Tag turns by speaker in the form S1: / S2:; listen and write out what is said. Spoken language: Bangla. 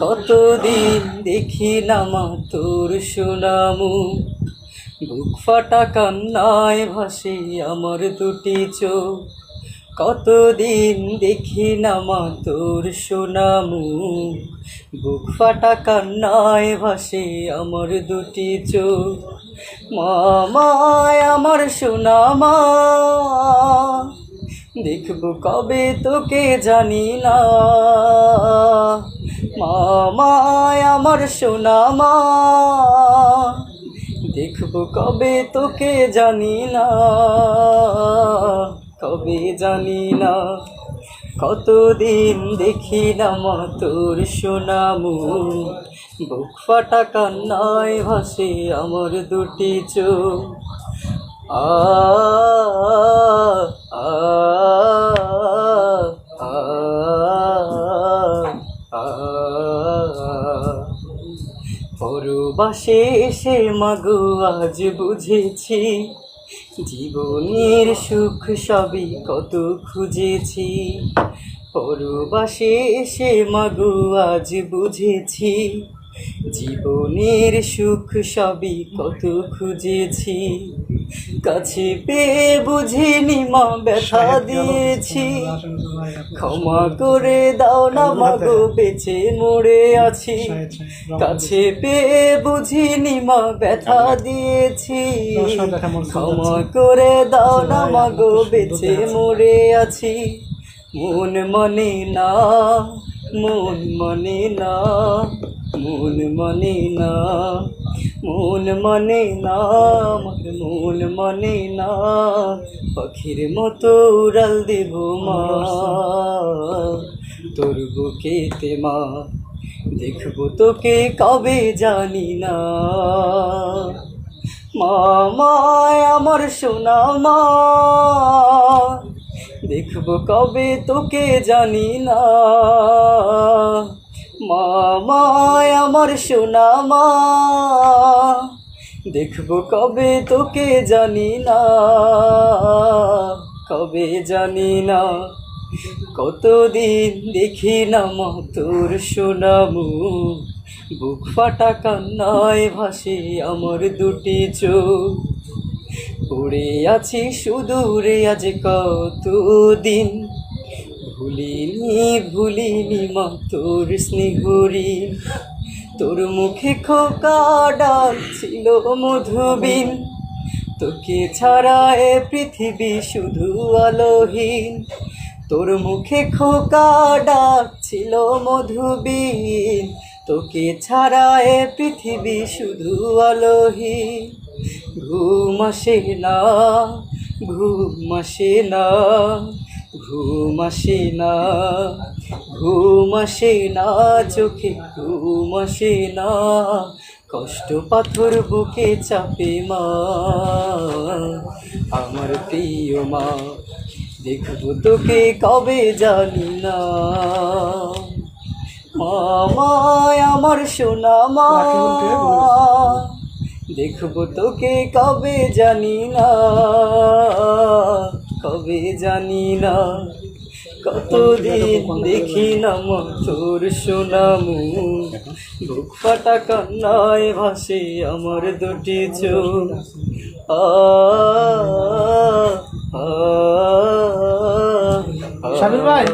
S1: কতদিন দেখি না মা তোর সুনামু। বুক ফাটা কান্নায় ভাসে আমার দুটি চোখ। কতদিন দেখি না মা তোর সুনামু। বুক ফাটা কান্নায় ভাসে আমার দুটি চোখ। মামায় আমার সোনামা। দেখব কবে তোকে জানি না। মামায় আমার সোনামা। দেখব কবে তোকে জানি না। কবে জানি না কতদিন দেখি না তোর সোনামু। বুক ফাটা কান্নায় ভাসে আমার দুটি চোখ। আ। পরবাসে এসে মাগো আজ বুঝেছি জীবনের সুখ সবই কত খুঁজেছি। পরবাসে এসে মাগো, আজ বুঝেছি। জীবনের সুখ সবই কত খুঁজেছি। কাছে পেয়ে বুঝিনি মা ব্যথা দিয়েছি। ক্ষমা করে দাও না মাগো বেঁচে মরে আছি। কাছে পেয়ে বুঝিনি মা ব্যথা দিয়েছি। ক্ষমা করে দাও না মাগো বেঁচে মরে আছি। মন মনে না মন মনে না। মন মনে না মন মনে না আমার মন মনে না পাখির মতো উড়াল দেব মা। তোর বুকেতে মা, দেখব তোকে কবে জানি না। মামায় আমার সোনা মা, দেখব কবে তোকে জানি না। মামায় আমার সোনা দেখব কবে তোকে জানি না, কবে জানি না। কতদিন দেখি না মা তোর সোনামু। বুক ফাটা কান্নায় ভাসে আমার দুটি চোখ। পড়ে আছি সুদূরে আজ কতদিন ভুলিনি ভুলিনি মা তোর স্নেহরি। তোর মুখে খোকা ডাক ছিল মধুবিন। তোকে ছাড়া এ পৃথিবী শুধু আলোহীন। তোর মুখে খোকা ডাক ছিল মধুবিন। তোকে ছাড়া এ পৃথিবী শুধু আলোহীন। ঘুম আসে না, ঘুম আসে না। ঘুম আসে না ঘুম আসে না চোখে ঘুম আসে না। কষ্ট পাথর বুকে চাপে মা আমার প্রিয় মা দেখব তোকে কবে জানি না। মামায় আমার সোনা মা দেখব তোকে কবে জানি না। কবে জানি না কতদিন দেখি না মধুর সোনামু বুক ফাটা কান্নায় ভাসে আমার দুটি চোখ আ
S2: ভাই।